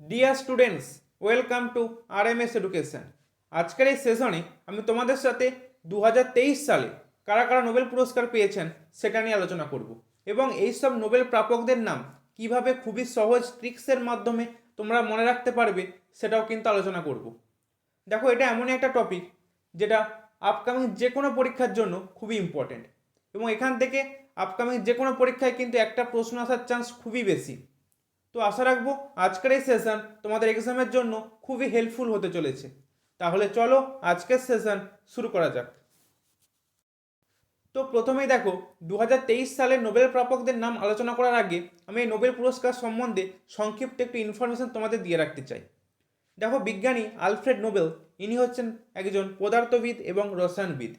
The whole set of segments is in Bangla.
Dear students welcome to R M S education আজকের এই সেশনে আমি তোমাদের সাথে দু হাজার তেইশ সালে কারা কারা নোবেল পুরস্কার পেয়েছেন সেটা নিয়ে আলোচনা করব। এবং এই সব নোবেল প্রাপকদের নাম কীভাবে খুবই সহজ ট্রিক্সের মাধ্যমে তোমরা মনে রাখতে পারবে সেটাও কিন্তু আলোচনা করব। দেখো, এটা এমনই একটা টপিক যেটা আপকামিং যে কোনো পরীক্ষার জন্য খুবই ইম্পর্টেন্ট এবং এখান থেকে আপকামিং যে কোনো পরীক্ষায় কিন্তু একটা প্রশ্ন আসার চান্স খুবই বেশি। তো আশা রাখব আজকের এই সেশন তোমাদের এক্সামের জন্য খুবই হেল্পফুল হতে চলেছে। তাহলে চলো আজকের সেশন শুরু করা যাক। তো প্রথমেই দেখো দু সালের নোবেল প্রাপকদের নাম আলোচনা করার আগে আমি এই নোবেল পুরস্কার সম্বন্ধে সংক্ষিপ্ত একটু ইনফরমেশন তোমাদের দিয়ে রাখতে চাই। দেখো, বিজ্ঞানী আলফ্রেড নোবেল, ইনি হচ্ছেন একজন পদার্থবিদ এবং রসায়নবিদ।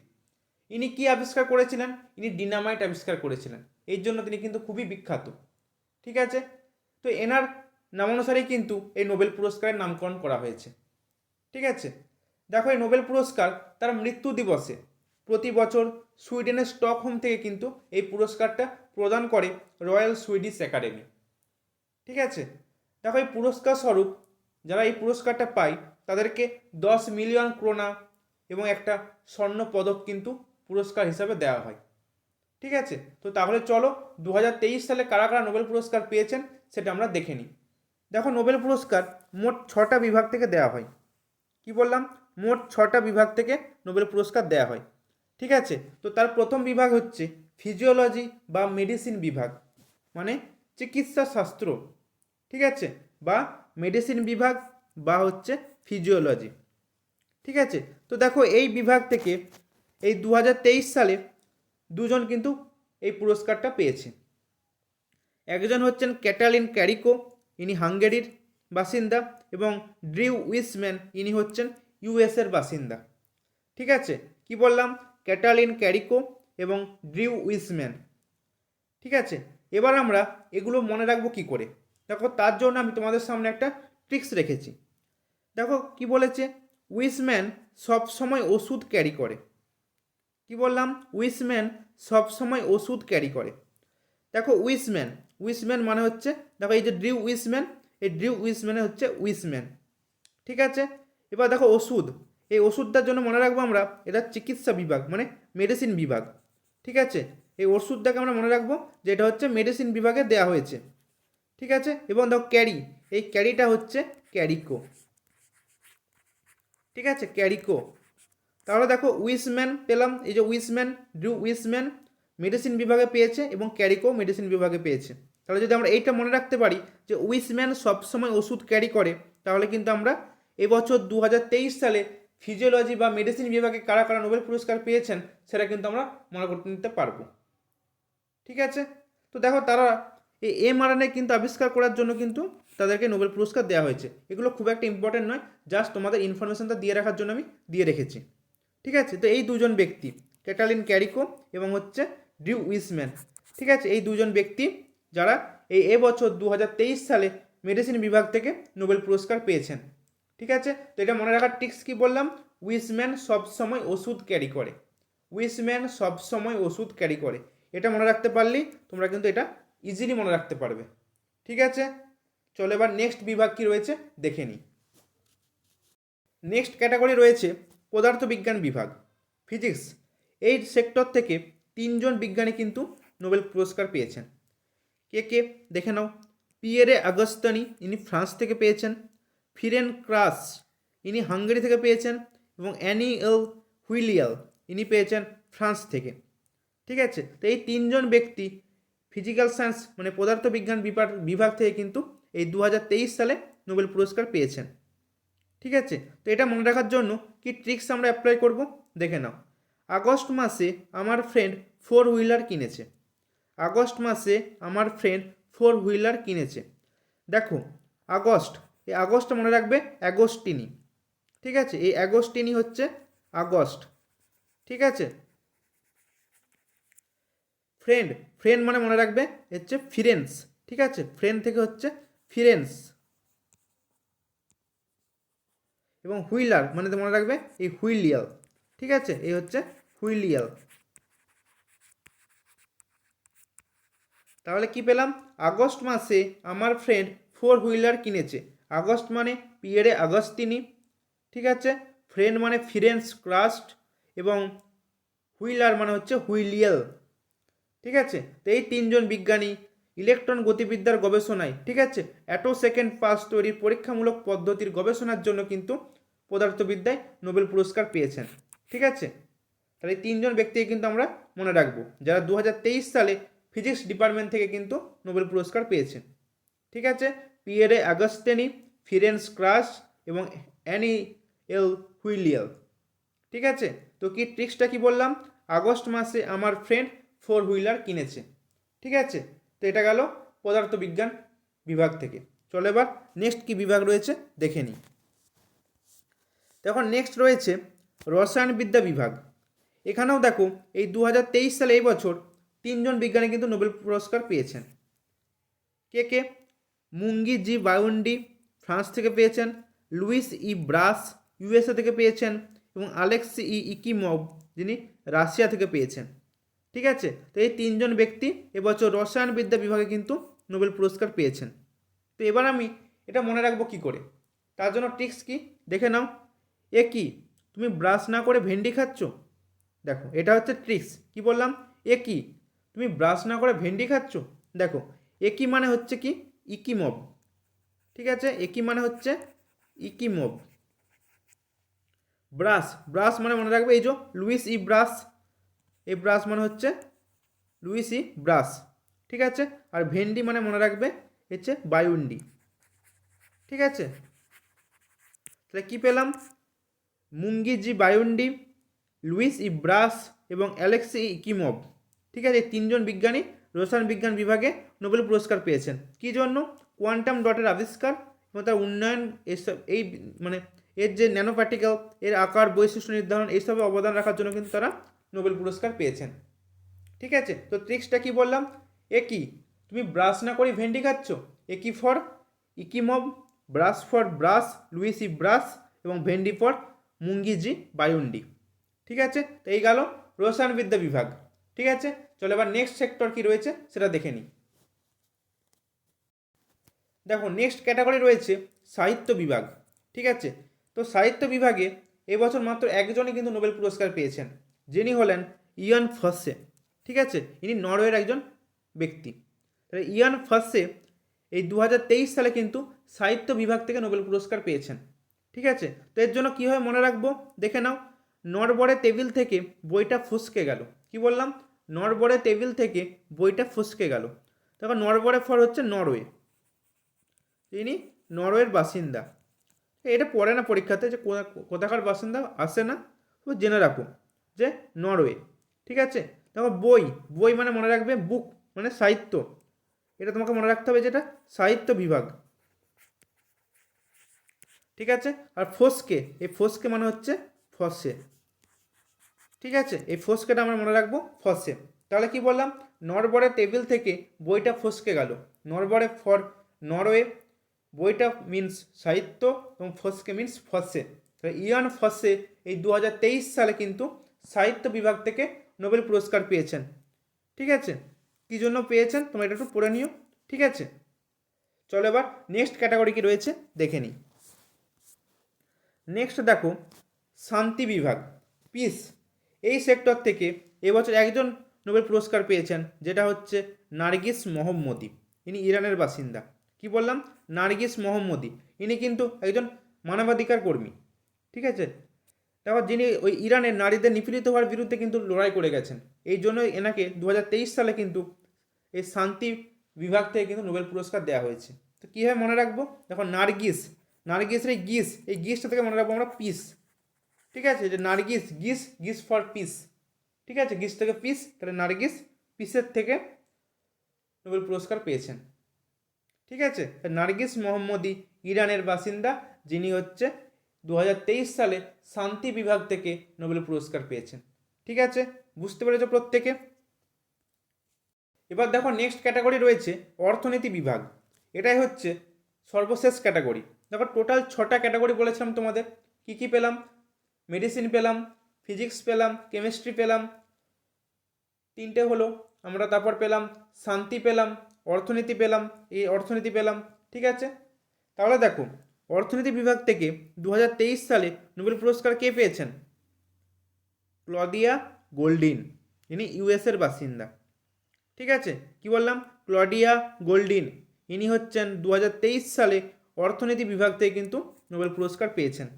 ইনি কি আবিষ্কার করেছিলেন? ইনি ডিনামাইট আবিষ্কার করেছিলেন। এই জন্য তিনি কিন্তু খুবই বিখ্যাত। ঠিক আছে? তো এনার নামানুসারেই কিন্তু এই নোবেল পুরস্কারের নামকরণ করা হয়েছে। ঠিক আছে? দেখো, এই নোবেল পুরস্কার তার মৃত্যু দিবসে প্রতি বছর সুইডেনের স্টকহোম থেকে কিন্তু এই পুরস্কারটা প্রদান করে রয়্যাল সুইডিশ একাডেমি। ঠিক আছে? দেখো, এই পুরস্কার স্বরূপ যারা এই পুরস্কারটা পায় তাদেরকে দশ মিলিয়ন ক্রোনা এবং একটা স্বর্ণ পদক কিন্তু পুরস্কার হিসাবে দেওয়া হয়। ঠিক আছে? তো তাহলে চলো দু হাজার তেইশ সালে কারা কারা নোবেল পুরস্কার পেয়েছেন সেটা আমরা দেখে নিই। দেখো নোবেল পুরস্কার মোট ছটা বিভাগ থেকে দেওয়া হয়। কি বললাম? মোট ছটা বিভাগ থেকে নোবেল পুরস্কার দেওয়া হয়। ঠিক আছে? তো তার প্রথম বিভাগ হচ্ছে ফিজিওলজি বা মেডিসিন বিভাগ মানে চিকিৎসা শাস্ত্র। ঠিক আছে? বা মেডিসিন বিভাগ বা হচ্ছে ফিজিওলজি। ঠিক আছে? তো দেখো এই বিভাগ থেকে এই দু হাজার তেইশ সালে দুজন কিন্তু এই পুরস্কারটা পেয়েছে। একজন হচ্ছেন ক্যাটালিন ক্যারিকো, ইনি হাঙ্গেরির বাসিন্দা, এবং ড্রিউ উইসম্যান, ইনি হচ্ছেন ইউএসের বাসিন্দা। ঠিক আছে? কি বললাম? ক্যাটালিন ক্যারিকো এবং ড্রিউ উইসম্যান। ঠিক আছে? এবার আমরা এগুলো মনে রাখব কি করে? দেখো, তার জন্য আমি তোমাদের সামনে একটা ট্রিক্স রেখেছি। দেখো, কি বলেছে? উইসম্যান সব সময় ওষুধ ক্যারি করে। কি বললাম? উইসম্যান সব সময় ওষুধ ক্যারি করে। দেখো, উইসম্যান উইসম্যান মানে হচ্ছে, দেখো এই যে ড্রিউ উইসম্যান, এই ড্রিউ উইসম্যানে হচ্ছে উইসম্যান। ঠিক আছে? এবার দেখো ওষুধ। এই ওষুধটার জন্য মনে রাখব আমরা, এটা চিকিৎসা বিভাগ মানে মেডিসিন বিভাগ। ঠিক আছে? এই ওষুধটাকে আমরা মনে রাখব যে এটা হচ্ছে মেডিসিন বিভাগে দেওয়া হয়েছে। ঠিক আছে? এবং দেখো ক্যারি, এই ক্যারিটা হচ্ছে ক্যারিকো। ঠিক আছে? ক্যারিকো। তাহলে দেখো উইসম্যান পেলাম, এই যে উইসম্যান ড্রু উইসম্যান মেডিসিন বিভাগে পেয়েছে এবং ক্যারিকো মেডিসিন বিভাগে পেয়েছে। তাহলে যদি আমরা এইটা মনে রাখতে পারি যে উইসম্যান সবসময় ওষুধ ক্যারি করে, তাহলে কিন্তু আমরা এবছর দু হাজার তেইশ সালে ফিজিওলজি বা মেডিসিন বিভাগে কারা কারা নোবেল পুরস্কার পেয়েছেন সেটা কিন্তু আমরা মনে করতে নিতে পারব। ঠিক আছে? তো দেখো তারা এই এমআরএনএ কিন্তু আবিষ্কার করার জন্য কিন্তু তাদেরকে নোবেল পুরস্কার দেওয়া হয়েছে। এগুলো খুব একটা ইম্পর্টেন্ট নয় জাস্ট তোমাদের ইনফরমেশনটা দিয়ে রাখার জন্য আমি দিয়ে রেখেছি। ঠিক আছে? তো এই দুজন ব্যক্তি, ক্যাটালিন ক্যারিকো এবং হচ্ছে ডিউ উইসম্যান। ঠিক আছে? এই দুজন ব্যক্তি যারা এই এবছর দু হাজার তেইশ সালে মেডিসিন বিভাগ থেকে নোবেল পুরস্কার পেয়েছেন। ঠিক আছে? তো এটা মনে রাখার টিক্স কি বললাম? উইসম্যান সবসময় ওষুধ ক্যারি করে। উইসম্যান সবসময় ওষুধ ক্যারি করে। এটা মনে রাখতে পারলেই তোমরা কিন্তু এটা ইজিলি মনে রাখতে পারবে। ঠিক আছে? চলো এবার নেক্সট বিভাগ কি রয়েছে দেখে নিই। নেক্সট ক্যাটাগরি রয়েছে পদার্থবিজ্ঞান বিভাগ। ফিজিক্স এই সেক্টর থেকে তিনজন বিজ্ঞানী কিন্তু নোবেল পুরস্কার পেয়েছেন। কে কে? দেখে নাও। পিয়েরে আগস্তানি ইনি ফ্রান্স থেকে পেয়েছেন। ফিরেন ক্রাস ইনি হাঙ্গেরি থেকে পেয়েছেন। এবং অ্যানি এল হুইলিয়াল ইনি পেয়েছেন ফ্রান্স থেকে। ঠিক আছে? তো এই তিনজন ব্যক্তি ফিজিক্যাল সায়েন্স মানে পদার্থবিজ্ঞান বিভাগ বিভাগ থেকে কিন্তু এই দু হাজার তেইশ সালে নোবেল পুরস্কার পেয়েছেন। ঠিক আছে? তো এটা মনে রাখার জন্য কি ট্রিক্স আমরা অ্যাপ্লাই করব? দেখে নাও। আগস্ট মাসে আমার ফ্রেন্ড ফোর হুইলার কিনেছে। আগস্ট মাসে আমার ফ্রেন্ড ফোর হুইলার কিনেছে। দেখো, আগস্ট, এই আগস্ট মনে রাখবে অ্যাগস্টিনি ঠিক আছে, এই অ্যাগস্টিনি হচ্ছে আগস্ট। ঠিক আছে? ফ্রেন্ড ফ্রেন্ড মানে মনে রাখবে হচ্ছে ফিরেন্স ঠিক আছে? ফ্রেন্ড থেকে হচ্ছে ফিরেন্স এবং হুইলার মানে মনে রাখবে এই হুইলিয়াল ঠিক আছে? এই হচ্ছে হুইলিয়াল তাহলে কি পেলাম? আগস্ট মাসে আমার ফ্রেন্ড ফোর হুইলার কিনেছে। আগস্ট মানে পিয়েরে আগস্তিনি ঠিক আছে? ফ্রেন্ড মানে ফিরেন্স ক্রাস্ট এবং হুইলার মানে হচ্ছে হুইলিয়াল ঠিক আছে? তো এই তিনজন বিজ্ঞানী ইলেকট্রন গতিবিদ্যার গবেষণায়, ঠিক আছে? অ্যাটো সেকেন্ড পাস তৈরির পরীক্ষামূলক পদ্ধতির গবেষণার জন্য কিন্তু পদার্থবিদ্যায় নোবেল পুরস্কার পেয়েছেন। ঠিক আছে? তাহলে তিনজন ব্যক্তিকে কিন্তু আমরা মনে রাখব। যারা দু হাজার তেইশ সালে ফিজিক্স ডিপার্টমেন্ট থেকে কিন্তু নোবেল পুরস্কার পেয়েছেন। ঠিক আছে? পিয়েরে আগস্টেনি ফিরেন্স ক্রাস এবং অ্যানি এল হুইলিয়াল। ঠিক আছে? তো কি ট্রিক্সটা কি বললাম? আগস্ট মাসে আমার ফ্রেন্ড ফোর হুইলার কিনেছে। ঠিক আছে? তো এটা গেল পদার্থবিজ্ঞান বিভাগ থেকে। চলো এবার নেক্সট কি বিভাগ রয়েছে দেখে নিই। তখন নেক্সট রয়েছে রসায়নবিদ্যা বিভাগ। এখানেও দেখো এই দু হাজার তেইশ সালে এই বছর তিনজন বিজ্ঞানী কিন্তু নোবেল পুরস্কার পেয়েছেন। কে কে? মুঙ্গি জি বাউন্ডি ফ্রান্স থেকে পেয়েছেন, লুইস ই ব্রাস ইউএসএ থেকে পেয়েছেন এবং আলেক্স ই ইকিমভ যিনি রাশিয়া থেকে পেয়েছেন। ঠিক আছে? তো এই তিনজন ব্যক্তি এবছর রসায়নবিদ্যা বিভাগে কিন্তু নোবেল পুরস্কার পেয়েছেন। তো এবার আমি এটা মনে রাখব কি করে? তার জন্য ট্রিক্স কি? দেখে নাও। এ কি? তুমি ব্রাশ না করে ভেন্ডি খাচ্ছ? দেখো, এটা হচ্ছে ট্রিক্স কি বললাম? এ কি? তুমি ব্রাশ না করে ভেন্ডি খাচ্ছ? দেখো, একই মানে হচ্ছে কি? ইকিমব। ঠিক আছে? একই মানে হচ্ছে ইকিমব। ব্রাশ ব্রাশ মানে মনে রাখবে এই যে লুইস ই ব্রাশ এই ব্রাশ মানে হচ্ছে লুইস ই ব্রাশ ঠিক আছে? আর ভেন্ডি মানে মনে রাখবে হচ্ছে বায়ুন্ডি। ঠিক আছে? তাহলে কী পেলাম? Moungi G Bawendi Louis E Brus এবং অ্যালেক্সি ই ইকিমভ ঠিক আছে, তিনজন বিজ্ঞানী রসায়ন বিজ্ঞান বিভাগে নোবেল পুরস্কার পেয়েছেন। কী জন্য? কোয়ান্টাম ডটের আবিষ্কার এবং তার উন্নয়ন, এসব, এই মানে এর যে ন্যানো পার্টিকেল এর আকার, বৈশিষ্ট্য নির্ধারণ এইসবে অবদান রাখার জন্য কিন্তু তারা নোবেল পুরস্কার পেয়েছেন। ঠিক আছে, তো ট্রিক্সটা কি বললাম? এ কি? তুমি ব্রাশ না করে ভেন্ডি খাচ্ছ? এ কি for? Ekimov brush for brush, লুইসি brush এবং ভেন্ডি ফর মুঙ্গিজি বায়ুন্ডি। ঠিক আছে, তো এই গেল রসায়নবিদ্যা বিভাগ। ঠিক আছে? চলো এবার নেক্সট সেক্টর কি রয়েছে সেটা দেখে নিই। দেখো নেক্সট ক্যাটাগরি রয়েছে সাহিত্য বিভাগ, ঠিক আছে? তো সাহিত্য বিভাগে এবছর মাত্র একজনই কিন্তু নোবেল পুরস্কার পেয়েছেন, যিনি হলেন ইয়ান ফসে, ঠিক আছে? ইনি নরওয়ের একজন ব্যক্তি। তাহলে ইয়ান ফসে এই দু হাজার তেইশ সালে কিন্তু সাহিত্য বিভাগ থেকে নোবেল পুরস্কার পেয়েছেন, ঠিক আছে? তো এর জন্য কীভাবে মনে রাখব? দেখে নাও নরবরে টেবিল থেকে বইটা ফসকে গেল। কি বললাম? নরবরে টেবিল থেকে বইটা ফসকে গেল। তখন নরবরে ফর হচ্ছে নরওয়ে। তিনি নরওয়ের বাসিন্দা। এটা পড়ে না পরীক্ষাতে যে কোথা- কোথাকার বাসিন্দা? আসে না। তো জেনে রাখো যে নরওয়ে, ঠিক আছে? দেখো, বই বই মানে মনে রাখবে বুক মানে সাহিত্য। এটা তোমাকে মনে রাখতে হবে যেটা, সাহিত্য বিভাগ। ঠিক আছে? আর ফসকে, এই ফসকে মানে হচ্ছে ফসে। ঠিক আছে? এই ফসকেটা আমরা মনে রাখব ফসে তাহলে কি বললাম? নরবরে টেবিল থেকে বইটা ফসকে গেল। নরবরে ফর নরওয়ে বইটা মিন্স সাহিত্য এবং ফসকে মিন্স ফসে তাহলে ইয়ান ফসে এই দু হাজার তেইশ সালে কিন্তু সাহিত্য বিভাগ থেকে নোবেল পুরস্কার পেয়েছেন। ঠিক আছে? কী জন্য পেয়েছেন? তোমরা এটা একটু পড়ে নিও। ঠিক আছে? চলো এবার নেক্সট ক্যাটাগরি কি রয়েছে দেখে নিই। নেক্সট দেখো, শান্তি বিভাগ পিস এই সেক্টর থেকে এবছর একজন নোবেল পুরস্কার পেয়েছেন, যেটা হচ্ছে নার্গিস মোহাম্মদি। ইনি ইরানের বাসিন্দা। কি বললাম? নার্গিস মোহাম্মদি। ইনি কিন্তু একজন মানবাধিকার কর্মী। ঠিক আছে? তারপর যিনি ওই ইরানের নারীদের নিপীড়িত হওয়ার বিরুদ্ধে কিন্তু লড়াই করে গেছেন, এই জন্যই এনাকে দু হাজার তেইশ সালে কিন্তু এই শান্তি বিভাগ থেকে কিন্তু নোবেল পুরস্কার দেওয়া হয়েছে। তো কীভাবে মনে রাখব? দেখো নার্গিস, নার্গিসের এই গিস, এই গিসটা থেকে মনে রাখব আমরা পিস। ঠিক আছে? যে নার্গিস, গিস গিস ফর পিস। ঠিক আছে? গিস থেকে পিস, তাহলে নার্গিস পিসের থেকে নোবেল পুরস্কার পেয়েছেন। ঠিক আছে? নার্গিস মোহাম্মদি ইরানের বাসিন্দা, যিনি হচ্ছে দু হাজার তেইশ সালে শান্তি বিভাগ থেকে নোবেল পুরস্কার পেয়েছেন। ঠিক আছে? বুঝতে পেরেছ প্রত্যেকে? এবার দেখো নেক্সট ক্যাটাগরি রয়েছে অর্থনীতি বিভাগ। এটাই হচ্ছে সর্বশেষ ক্যাটাগরি দেখো টোটাল ছটা ক্যাটাগরি বলেছিলাম তোমাদের। কি কি পেলাম? মেডিসিন পেলাম ফিজিক্স পেলাম কেমিস্ট্রি পেলাম, তিনটে হলো। আমরা তারপর পেলাম, শান্তি পেলাম, অর্থনীতি পেলাম, এই অর্থনীতি পেলাম, ঠিক আছে? তাহলে দেখো, অর্থনীতি বিভাগ থেকে দু হাজার তেইশ সালে নোবেল পুরস্কার কে পেয়েছেন? ক্লডিয়া গোল্ডিন, ইনি ইউএসের বাসিন্দা। ঠিক আছে? কি বললাম? ক্লডিয়া গোল্ডিন, ইনি হচ্ছেন দু হাজার তেইশ সালে অর্থনীতি বিভাগ থেকে কিন্তু নোবেল পুরস্কার পেয়েছেন।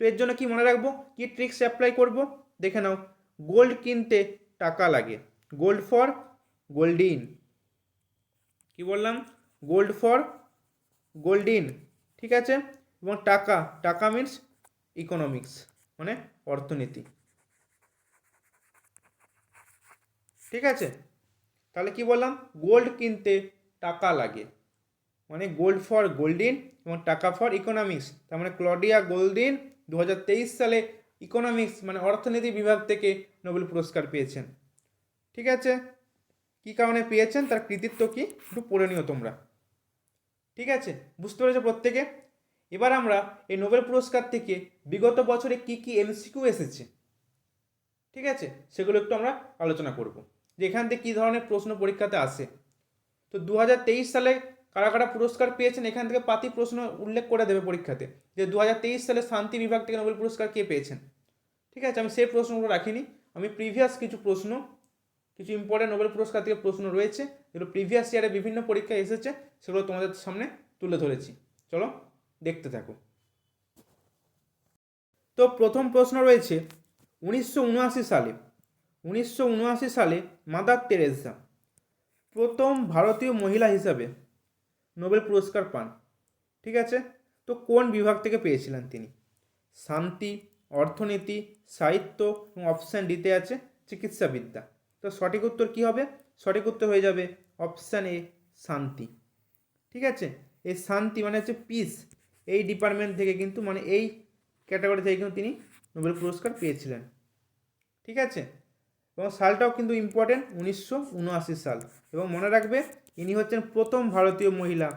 তো এর জন্য কি মনে রাখব? কি ট্রিক্স অ্যাপ্লাই করব? দেখে নাও। গোল্ড কিনতে টাকা লাগে। গোল্ড ফর গোল্ড ইন কি বললাম? গোল্ড ফর গোল্ড ইন ঠিক আছে? এবং টাকা। টাকা মিন্স ইকোনমিক্স মানে অর্থনীতি। ঠিক আছে? তাহলে কি বললাম? গোল্ড কিনতে টাকা লাগে। মানে গোল্ড ফর গোল্ডিন এবং টাকা ফর ইকোনমিক্স তার মানে ক্লডিয়া গোল্ডিন দু হাজার তেইশ সালে ইকোনমিক্স মানে অর্থনীতি বিভাগ থেকে নোবেল পুরস্কার পেয়েছেন। ঠিক আছে? কি কারণে পেয়েছেন? তার কৃতিত্ব কি? একটু পড়ে নিও তোমরা। ঠিক আছে? বুঝতে পেরেছ প্রত্যেকে? এবার আমরা এই নোবেল পুরস্কার থেকে বিগত বছরে কি কি এমসিকিউ এসেছে? ঠিক আছে? সেগুলো একটু আমরা আলোচনা করব। যে এখান থেকে কী ধরনের প্রশ্ন পরীক্ষাতে আসে? তো দু হাজার তেইশ সালে কারা কারা পুরস্কার পেয়েছেন, এখান থেকে পাতি প্রশ্ন উল্লেখ করে দেবে পরীক্ষাতে যে দু হাজার তেইশ সালে শান্তি বিভাগ থেকে নোবেল পুরস্কার কে পেয়েছেন? ঠিক আছে, আমি সেই প্রশ্নগুলো রাখিনি। আমি প্রিভিয়াস কিছু প্রশ্ন, কিছু ইম্পর্টেন্ট নোবেল পুরস্কার থেকে প্রশ্ন রয়েছে, যেগুলো প্রিভিয়াস ইয়ারে বিভিন্ন পরীক্ষায় এসেছে, সেগুলো তোমাদের সামনে তুলে ধরেছি। চলো, দেখতে থাকো। তো প্রথম প্রশ্ন রয়েছে, উনিশশো উনআশি সালে, উনিশশো উনআশি সালে মাদার তেরেসা প্রথম ভারতীয় মহিলা হিসাবে নোবেল পুরস্কার পান। ঠিক আছে? তো কোন বিভাগ থেকে পেয়েছিলেন তিনি? শান্তি, অর্থনীতি, সাহিত্য এবং অপশান ডিতে আছে চিকিৎসাবিদ্যা। তো সঠিক উত্তর কী হবে? সঠিক উত্তর হয়ে যাবে অপশান এ শান্তি। ঠিক আছে? এই শান্তি মানে হচ্ছে পিস এই ডিপার্টমেন্ট থেকে কিন্তু মানে এই ক্যাটাগরি থেকে কিন্তু তিনি নোবেল পুরস্কার পেয়েছিলেন। ঠিক আছে? এবং সালটাও কিন্তু ইম্পর্টেন্ট উনিশশো উনআশি সাল। এবং মনে রাখবে ইনি হচ্ছেন প্রথম ভারতীয় মহিলা,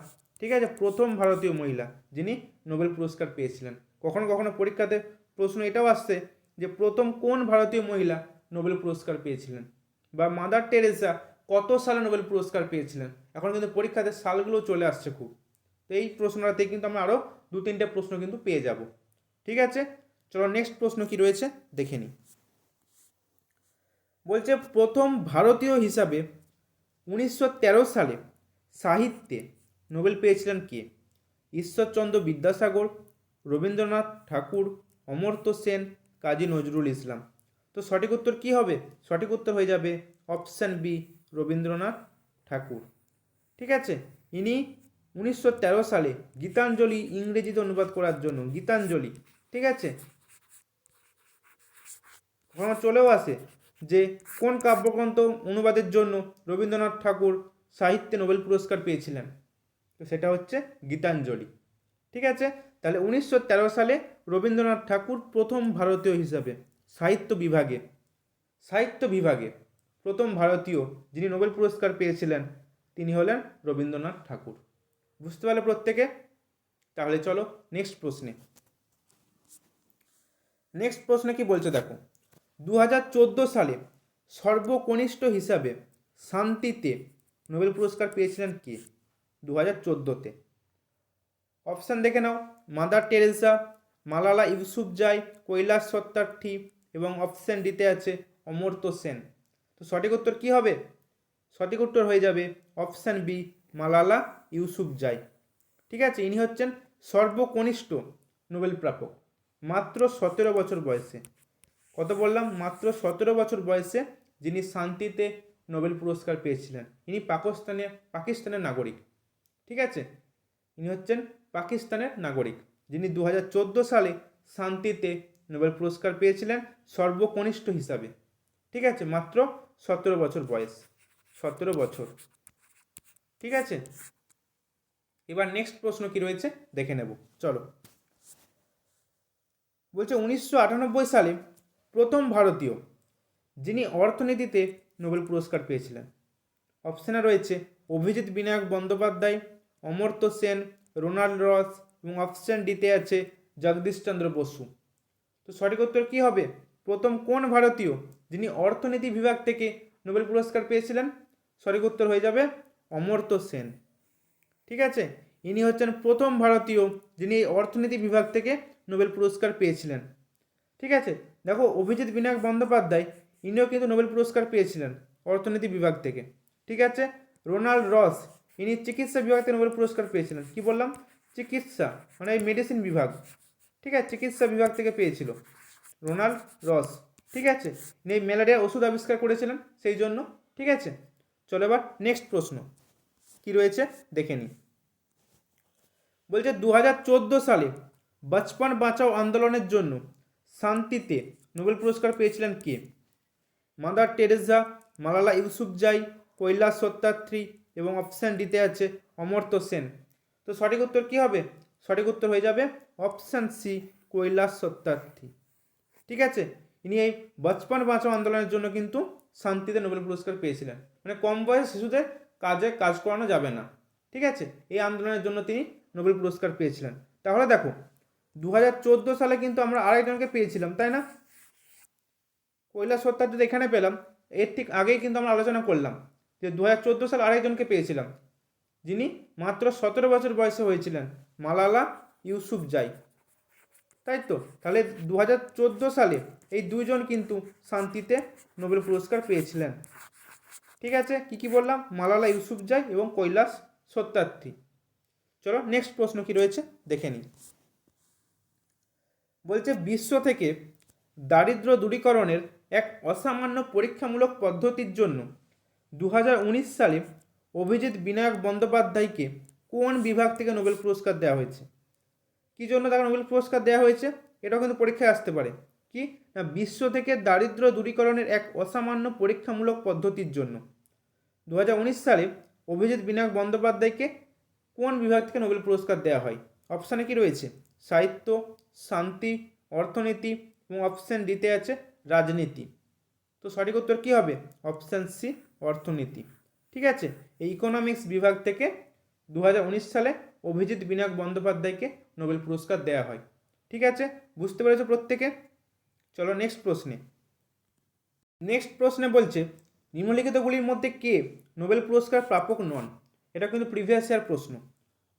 ঠিক আছে? প্রথম ভারতীয় মহিলা যিনি নোবেল পুরস্কার পেয়েছিলেন। কখনো কখনো পরীক্ষাতে প্রশ্ন এটাও আসছে যে প্রথম কোন ভারতীয় মহিলা নোবেল পুরস্কার পেয়েছিলেন? বা মাদার টেরেসা কত সালে নোবেল পুরস্কার পেয়েছিলেন? এখন কিন্তু পরীক্ষাতে সালগুলো চলে আসছে খুব। তো এই প্রশ্নটাতে কিন্তু আমরা আরও দু তিনটে প্রশ্ন কিন্তু পেয়ে যাব। ঠিক আছে? চলো নেক্সট প্রশ্ন কি রয়েছে? দেখে নিই। বলছে, প্রথম ভারতীয় হিসাবে উনিশশো তেরো সালে সাহিত্যে নোবেল পেয়েছিলেন কে? ঈশ্বরচন্দ্র বিদ্যাসাগর, রবীন্দ্রনাথ ঠাকুর, অমর্ত্য সেন, কাজী নজরুল ইসলাম। তো সঠিক উত্তর কী হবে? সঠিক উত্তর হয়ে যাবে অপশান বি, রবীন্দ্রনাথ ঠাকুর। ঠিক আছে? ইনি উনিশশো তেরো সালে গীতাঞ্জলি ইংরেজিতে অনুবাদ করার জন্য, গীতাঞ্জলি। ঠিক আছে? চলেও আসে। যে কোন কাব্যগ্রন্থ অনুবাদের জন্য রবীন্দ্রনাথ ঠাকুর সাহিত্যে নোবেল পুরস্কার পেয়েছিলেন? তো সেটা হচ্ছে গীতাঞ্জলি। ঠিক আছে? তাহলে উনিশশো তেরো সালে রবীন্দ্রনাথ ঠাকুর প্রথম ভারতীয় হিসাবে সাহিত্য বিভাগে সাহিত্য বিভাগে প্রথম ভারতীয় যিনি নোবেল পুরস্কার পেয়েছিলেন, তিনি হলেন রবীন্দ্রনাথ ঠাকুর। বুঝতে পারলে প্রত্যেকে? তাহলে চলো নেক্সট প্রশ্নে। নেক্সট প্রশ্নে কি বলছে দেখো? দু হাজার চোদ্দ সালে সর্বকনিষ্ঠ হিসাবে শান্তিতে নোবেল পুরস্কার পেয়েছিলেন কে? দু হাজার চোদ্দোতে। অপশান দেখে নাও। মাদার টেরেসা, মালালা ইউসুফ ইউসুফজাই কৈলাস সত্যার্থী এবং অপশান ডিতে আছে অমর্ত্য সেন। তো সঠিক উত্তর কী হবে? সঠিক উত্তর হয়ে যাবে অপশান বি, মালালা ইউসুফ ইউসুফজাই ঠিক আছে, ইনি হচ্ছেন সর্বকনিষ্ঠ নোবেল প্রাপক, মাত্র সতেরো বছর বয়সে। কত বললাম? মাত্র সতেরো বছর বয়সে যিনি শান্তিতে নোবেল পুরস্কার পেয়েছিলেন। ইনি পাকিস্তানে, পাকিস্তানের নাগরিক। ঠিক আছে? ইনি হচ্ছেন পাকিস্তানের নাগরিক। যিনি দু হাজার চোদ্দ সালে শান্তিতে নোবেল পুরস্কার পেয়েছিলেন সর্বকনিষ্ঠ হিসাবে। ঠিক আছে? মাত্র সতেরো বছর বয়স। সতেরো বছর। ঠিক আছে? এবার নেক্সট প্রশ্ন কি রয়েছে? দেখে নেব। চলো। বলছে উনিশশো আটানব্বই সালে প্রথম ভারতীয় যিনি অর্থনীতিতে নোবেল পুরস্কার পেয়েছিলেন। অপশানে রয়েছে অভিজিৎ বিনায়ক বন্দ্যোপাধ্যায়, অমর্ত্য সেন, রোনাল্ড রস এবং অপশান ডিতে আছে জগদীশচন্দ্র বসু। তো সঠিক উত্তর কী হবে? প্রথম কোন ভারতীয় যিনি অর্থনীতি বিভাগ থেকে নোবেল পুরস্কার পেয়েছিলেন? সঠিক উত্তর হয়ে যাবে অমর্ত্য সেন। ঠিক আছে? ইনি হচ্ছেন প্রথম ভারতীয় যিনি এই অর্থনীতি বিভাগ থেকে নোবেল পুরস্কার পেয়েছিলেন। ঠিক আছে? দেখো, অভিজিৎ বিনায়ক বন্দ্যোপাধ্যায়, ইনিও কিন্তু নোবেল পুরস্কার পেয়েছিলেন অর্থনীতি বিভাগ থেকে। ঠিক আছে? রোনাল্ড রস, ইনি চিকিৎসা বিভাগ থেকে নোবেল পুরস্কার পেয়েছিলেন। কি বললাম? চিকিৎসা মানে এই মেডিসিন বিভাগ। ঠিক আছে? চিকিৎসা বিভাগ থেকে পেয়েছিল রোনাল্ড রস। ঠিক আছে? ইনি এই ম্যালেরিয়ার ওষুধ আবিষ্কার করেছিলেন সেই জন্য। ঠিক আছে? চলো এবার নেক্সট প্রশ্ন। কি রয়েছে? দেখে নিই। বলছে দু হাজার চোদ্দ সালে বচপন বাঁচাও আন্দোলনের জন্য শান্তিতে নোবেল পুরস্কার পেয়েছিলেন কে? মাদার টেরেসা, মালালা ইউসুফজাই কৈলাস সত্যার্থী এবং অপশান ডিতে আছে অমর্ত্য সেন। তো সঠিক উত্তর কী হবে? সঠিক উত্তর হয়ে যাবে অপশান সি, কৈলাস সত্যার্থী ঠিক আছে? ইনি এই বচপন বাঁচাও আন্দোলনের জন্য কিন্তু শান্তিতে নোবেল পুরস্কার পেয়েছিলেন। মানে কম বয়স শিশুদের কাজে কাজ করানো যাবে না। ঠিক আছে? এই আন্দোলনের জন্য তিনি নোবেল পুরস্কার পেয়েছিলেন। তাহলে দেখো দু হাজার চোদ্দ সালে কিন্তু আমরা আরেকজনকে পেয়েছিলাম, তাই না? কৈলাস সত্যার্থী এখানে পেলাম, এর ঠিক আগেই কিন্তু আমরা আলোচনা করলাম যে দু হাজার সালে আরেকজনকে পেয়েছিলাম, যিনি মাত্র সতেরো বছর বয়সে হয়েছিলেন, মালালা ইউসুফ জাই। তাই তো? তাহলে দু হাজার চোদ্দ সালে এই দুইজন কিন্তু শান্তিতে নোবেল পুরস্কার পেয়েছিলেন। ঠিক আছে? কি কি বললাম? মালালা ইউসুফ জাই এবং কৈলাস সত্যার্থী চলো নেক্সট প্রশ্ন কি রয়েছে? দেখে নিই। বলছে বিশ্ব থেকে দারিদ্র দূরীকরণের এক অসামান্য পরীক্ষামূলক পদ্ধতির জন্য দু হাজার উনিশ সালে অভিজিৎ বিনায়ক বন্দ্যোপাধ্যায়কে কোন বিভাগ থেকে নোবেল পুরস্কার দেওয়া হয়েছে? কী জন্য তাকে নোবেল পুরস্কার দেওয়া হয়েছে? এটাও কিন্তু পরীক্ষায় আসতে পারে। কি? না, বিশ্ব থেকে দারিদ্র দূরীকরণের এক অসামান্য পরীক্ষামূলক পদ্ধতির জন্য। দু হাজার উনিশ সালে অভিজিৎ বিনায়ক বন্দ্যোপাধ্যায়কে কোন বিভাগ থেকে নোবেল পুরস্কার দেওয়া হয়? অপশানে কি রয়েছে? সাহিত্য, শান্তি, অর্থনীতি এবং অপশান ডিতে আছে রাজনীতি। তো সঠিক উত্তর কী হবে? অপশান সি অর্থনীতি। ঠিক আছে? এই ইকোনমিক্স বিভাগ থেকে দু হাজার উনিশ সালে অভিজিৎ বিনায়ক বন্দ্যোপাধ্যায়কে নোবেল পুরস্কার দেওয়া হয়। ঠিক আছে? বুঝতে পেরেছ প্রত্যেকে? চলো নেক্সট প্রশ্নে। নেক্সট প্রশ্নে বলছে, নিম্নলিখিতগুলির মধ্যে কে নোবেল পুরস্কার প্রাপক নন? এটা কিন্তু প্রিভিয়াস ইয়ার প্রশ্ন।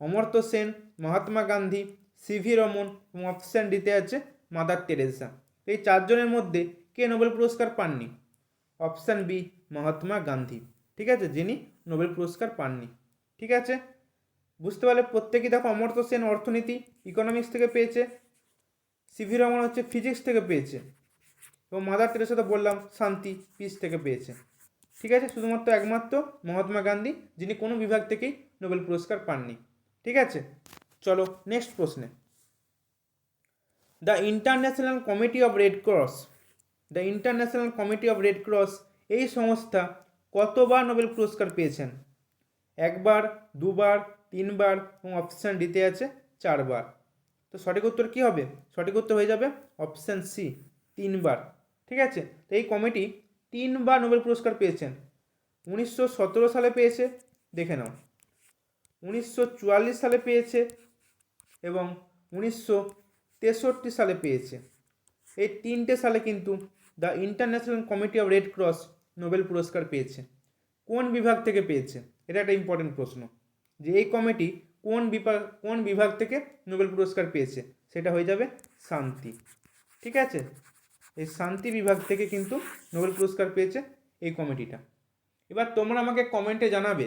অমর্ত্য সেন, মহাত্মা গান্ধী সিভি রমন এবং অপশান ডিতে আছে মাদার টেরেসা এই চারজনের মধ্যে কে নোবেল পুরস্কার পাননি? Option B Mahatma Gandhi. ঠিক আছে? যিনি নোবেল পুরস্কার পাননি। ঠিক আছে? বুঝতে পারলে প্রত্যেকেই দেখো অমর্ত্য সেন অর্থনীতি ইকোনমিক্স থেকে পেয়েছে। সিভি রমন হচ্ছে ফিজিক্স থেকে পেয়েছে। এবং মাদার টেরেসা তো বললাম শান্তি পিস থেকে পেয়েছে। ঠিক আছে? শুধুমাত্র একমাত্র মহাত্মা গান্ধী, যিনি কোনো বিভাগ থেকেই নোবেল পুরস্কার পাননি। ঠিক আছে? চলো নেক্সট প্রশ্নে। The International Committee of Red Cross the International Committee of Red Cross এই সংস্থা কতবার নোবেল পুরস্কার পেয়েছেন? একবার, দুবার, তিনবার এবং অপশান ডিতে আছে চারবার। তো সঠিক উত্তর কী হবে? সঠিক উত্তর হয়ে যাবে অপশান সি তিনবার। ঠিক আছে? তো এই কমিটি তিনবার নোবেল পুরস্কার পেয়েছেন। উনিশশো সতেরো সালে পেয়েছে, দেখে নাও। উনিশশো চুয়াল্লিশ সালে পেয়েছে এবং উনিশশো তেষট্টি সালে পেয়েছে। এই তিনটে সালে কিন্তু the International Committee of Red Cross Nobel পুরস্কার পেয়েছে। কোন বিভাগ থেকে পেয়েছে? এটা একটা ইম্পর্টেন্ট প্রশ্ন। যে এই কমিটি কোন বিভাগ কোন বিভাগ থেকে নোবেল পুরস্কার পেয়েছে? সেটা হয়ে যাবে শান্তি। ঠিক আছে? এই শান্তি বিভাগ থেকে কিন্তু নোবেল পুরস্কার পেয়েছে এই কমিটিটা। এবার তোমরা আমাকে কমেন্টে জানাবে,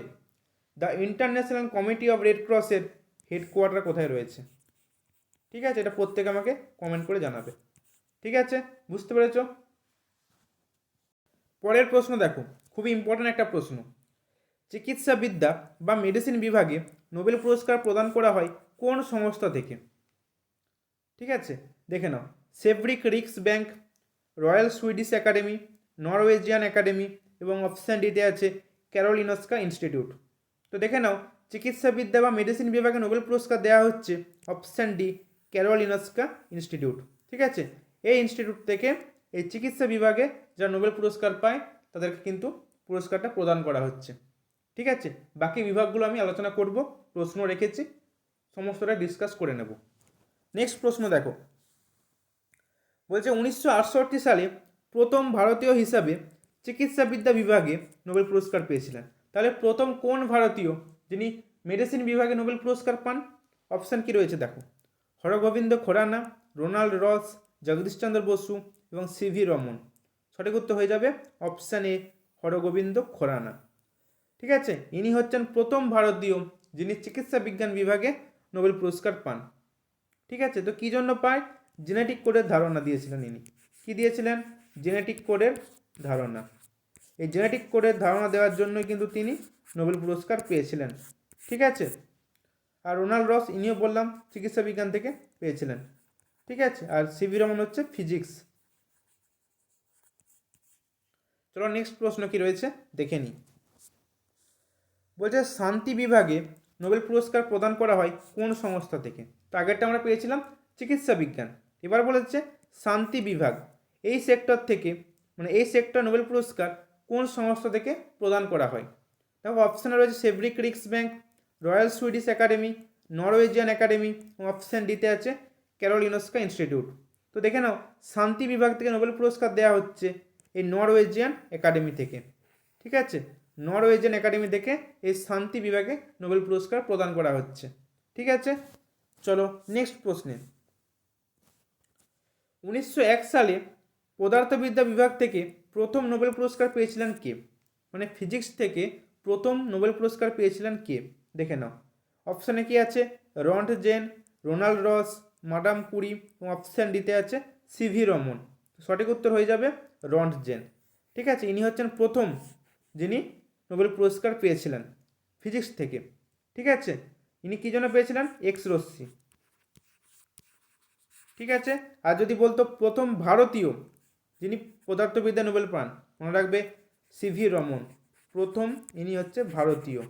the International Committee of Red ক্রসের হেডকোয়ার্টার কোথায় রয়েছে। ঠিক আছে? এটা প্রত্যেকে আমাকে কমেন্ট করে জানাবে। ঠিক আছে? বুঝতে পেরেছ? পরের প্রশ্ন দেখো। খুবই ইম্পর্ট্যান্ট একটা প্রশ্ন। চিকিৎসাবিদ্যা বা মেডিসিন বিভাগে নোবেল পুরস্কার প্রদান করা হয় কোন সংস্থা থেকে? ঠিক আছে? দেখে নাও। Sveriges Riks bank Royal Swedish Academy Norwegian Academy এবং অপশান ডিতে আছে ক্যারোলিনস্কা ইনস্টিটিউট তো দেখে নাও চিকিৎসাবিদ্যা বা মেডিসিন বিভাগে নোবেল পুরস্কার দেওয়া হচ্ছে অপশান ডি ক্যারোলিনস্কা ইনস্টিটিউট ঠিক আছে? এই ইনস্টিটিউট থেকে এই চিকিৎসা বিভাগে যারা নোবেল পুরস্কার পায়, তাদেরকে কিন্তু পুরস্কারটা প্রদান করা হচ্ছে, ঠিক আছে? বাকি বিভাগগুলো আমি আলোচনা করব, প্রশ্ন রেখেছি, সমস্তটা ডিসকাস করে নেব। নেক্সট প্রশ্ন দেখো। বলছে, উনিশশো আটষট্টি সালে প্রথম ভারতীয় হিসাবে চিকিৎসাবিদ্যা বিভাগে নোবেল পুরস্কার পেয়েছিলেন। তাহলে প্রথম কোন ভারতীয় যিনি মেডিসিন বিভাগে নোবেল পুরস্কার পান, অপশান কি রয়েছে দেখো। হরগোবিন্দ খোরানা, রোনাল্ড রস জগদীশচন্দ্র বসু এবং সিভি রমন। সঠিক উত্তর হয়ে যাবে অপশান এ, হরগোবিন্দ খোরানা। ঠিক আছে, ইনি হচ্ছেন প্রথম ভারতীয় যিনি চিকিৎসা বিজ্ঞান বিভাগে নোবেল পুরস্কার পান। ঠিক আছে, তো কী জন্য পায়? জেনেটিক কোডের ধারণা দিয়েছিলেন ইনি। কি দিয়েছিলেন? জেনেটিক কোডের ধারণা। এই জেনেটিক কোডের ধারণা দেওয়ার জন্যই কিন্তু তিনি নোবেল পুরস্কার পেয়েছিলেন। ঠিক আছে? আর রোনাল্ড রস ইনিও বললাম চিকিৎসা বিজ্ঞান থেকে পেয়েছিলেন। ঠিক আছে? আর সিভি রমন হচ্ছে ফিজিক্স। চলো নেক্সট প্রশ্ন কি রয়েছে? দেখে নিই। বলছে, শান্তি বিভাগে নোবেল পুরস্কার প্রদান করা হয় কোন সংস্থা থেকে? তো আগেরটা আমরা পেয়েছিলাম চিকিৎসা বিজ্ঞান। এবার বলেছে, শান্তি বিভাগ। এই সেক্টর থেকে মানে এই সেক্টর নোবেল পুরস্কার কোন সংস্থা থেকে প্রদান করা হয়? দেখো অপশানে রয়েছে Sveriges Riks bank Royal Swedish Academy Norwegian Academy option ডিতে আছে ক্যারোলিনস্কা ইনস্টিটিউট তো দেখে নাও, শান্তি বিভাগ থেকে নোবেল পুরস্কার দেওয়া হচ্ছে এই নরওয়েজিয়ান একাডেমি থেকে। ঠিক আছে? নরওয়েজিয়ান একাডেমি থেকে এই শান্তি বিভাগে নোবেল পুরস্কার প্রদান করা হচ্ছে। ঠিক আছে? চলো নেক্সট প্রশ্নে। উনিশশো এক সালে পদার্থবিদ্যা বিভাগ থেকে প্রথম নোবেল পুরস্কার পেয়েছিলেন কে? মানে ফিজিক্স থেকে প্রথম নোবেল পুরস্কার পেয়েছিলেন কে? দেখে নাও। অপশানে কি আছে? Roentgen, Ronald Ross, Madam Curie এবং অপশান ডিতে আছে সিভি রমন। সঠিক উত্তর হয়ে যাবে রন্ট জেন। ঠিক আছে, ইনি হচ্ছেন প্রথম যিনি নোবেল পুরস্কার পেয়েছিলেন ফিজিক্স থেকে। ঠিক আছে, ইনি কী জন্য পেয়েছিলেন? এক্স রশ্মি। ঠিক আছে, আর যদি বলতো প্রথম ভারতীয় যিনি পদার্থবিদ্যা নোবেল পান, মনে রাখবে সিভি রমন। প্রথম ইনি হচ্ছে ভারতীয়।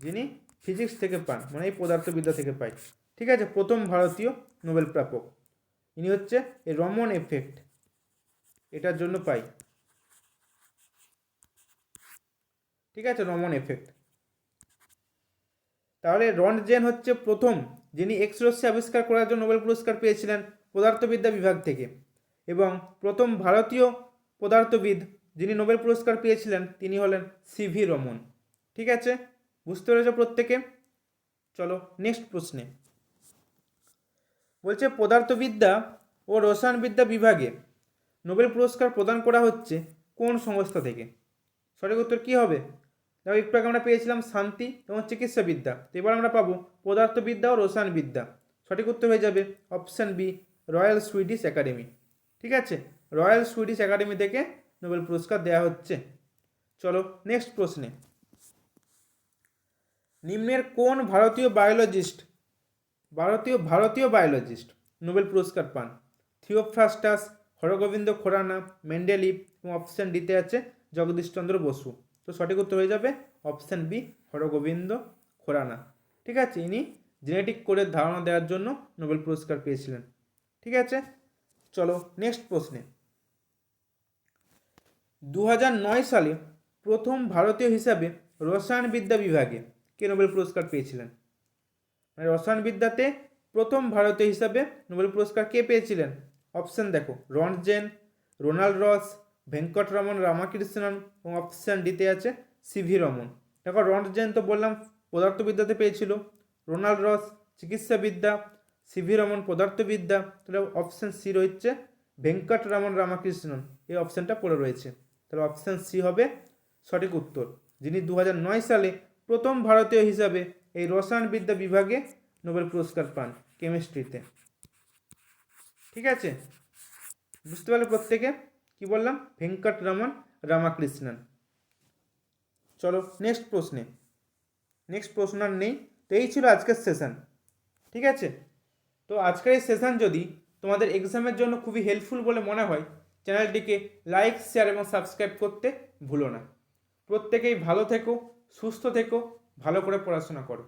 যিনি ফিজিক্স থেকে পান মানে এই পদার্থবিদ্যা থেকে পাই। ঠিক আছে? প্রথম ভারতীয় নোবেল প্রাপক। ইনি হচ্ছে এই রমন এফেক্ট এটার জন্য পাই। ঠিক আছে? রমন এফেক্ট তাহলে রন্টজেন হচ্ছে প্রথম, যিনি এক্স আবিষ্কার করার জন্য নোবেল পুরস্কার পেয়েছিলেন পদার্থবিদ্যা বিভাগ থেকে। এবং প্রথম ভারতীয় পদার্থবিদ যিনি নোবেল পুরস্কার পেয়েছিলেন, তিনি হলেন সিভি রমন। ঠিক আছে? বুঝতে পেরেছ প্রত্যেকে? চলো নেক্সট প্রশ্নে। বলছে, পদার্থবিদ্যা ও রসায়নবিদ্যা বিভাগে নোবেল পুরস্কার প্রদান করা হচ্ছে কোন সংস্থা থেকে? সঠিক উত্তর কী হবে? দেখো, একটু আগে আমরা পেয়েছিলাম শান্তি এবং চিকিৎসাবিদ্যা। তো এবার আমরা পাবো পদার্থবিদ্যা ও রসায়নবিদ্যা। সঠিক উত্তর হয়ে যাবে option B, Royal Swedish Academy. ঠিক আছে? রয়্যাল সুইডিশ একাডেমি থেকে নোবেল পুরস্কার দেওয়া হচ্ছে। চলো নেক্সট প্রশ্নে। নিম্নের কোন ভারতীয় বায়োলজিস্ট ভারতীয় ভারতীয় বায়োলজিস্ট নোবেল পুরস্কার পান? থিওফ্রাস্টাস, হরগোবিন্দ খোরানা, মেন্ডেলিভ এবং অপশান ডিতে আছে জগদীশচন্দ্র বসু। তো সঠিক উত্তর হয়ে যাবে অপশান বি হরগোবিন্দ খোরানা। ঠিক আছে? ইনি জেনেটিক কোডের ধারণা দেওয়ার জন্য নোবেল পুরস্কার পেয়েছিলেন। ঠিক আছে? চলো নেক্সট প্রশ্নে। দু সালে প্রথম ভারতীয় হিসাবে রসায়নবিদ্যা বিভাগে কে নোবেল পুরস্কার পেয়েছিলেন? মানে রসায়নবিদ্যাতে প্রথম ভারতীয় হিসাবে নোবেল পুরস্কার কে পেয়েছিলেন? অপশান দেখো রনজেন রোনাল্ড রস ভেঙ্কট ভেঙ্কটরমন রামাকৃষ্ণন এবং অপশান ডিতে আছে সিভি রমন। দেখো রনজেন তো বললাম, পদার্থবিদ্যাতে পেয়েছিল। রোনাল্ড রস, চিকিৎসাবিদ্যা সিভি রমন পদার্থবিদ্যা, তাহলে অপশান সি রয়েছে ভেঙ্কটরমন রামাকৃষ্ণন। এই অপশানটা পড়ে রয়েছে। তাহলে অপশান সি হবে সঠিক উত্তর। যিনি দু সালে প্রথম ভারতীয় হিসাবে এই রসায়নবিদ্যা বিভাগে নোবেল পুরস্কার পান কেমিস্ট্রিতে ঠিক আছে? বুঝতে পারলে প্রত্যেকে কি বললাম? ভেঙ্কট ভেঙ্কটরমন রামাকৃষ্ণন। চলো নেক্সট প্রশ্নে। নেক্সট প্রশ্ন আর নেই, তো এই ছিল আজকের সেশন ঠিক আছে? তো আজকের এই সেশন যদি তোমাদের এক্সামের জন্য খুবই হেল্পফুল বলে মনে হয় চ্যানেলটিকে লাইক, শেয়ার এবং সাবস্ক্রাইব করতে ভুলো না। প্রত্যেকেই ভালো থেকো, সুস্থ থেকো, ভালো করে পড়াশোনা করো।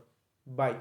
বাই।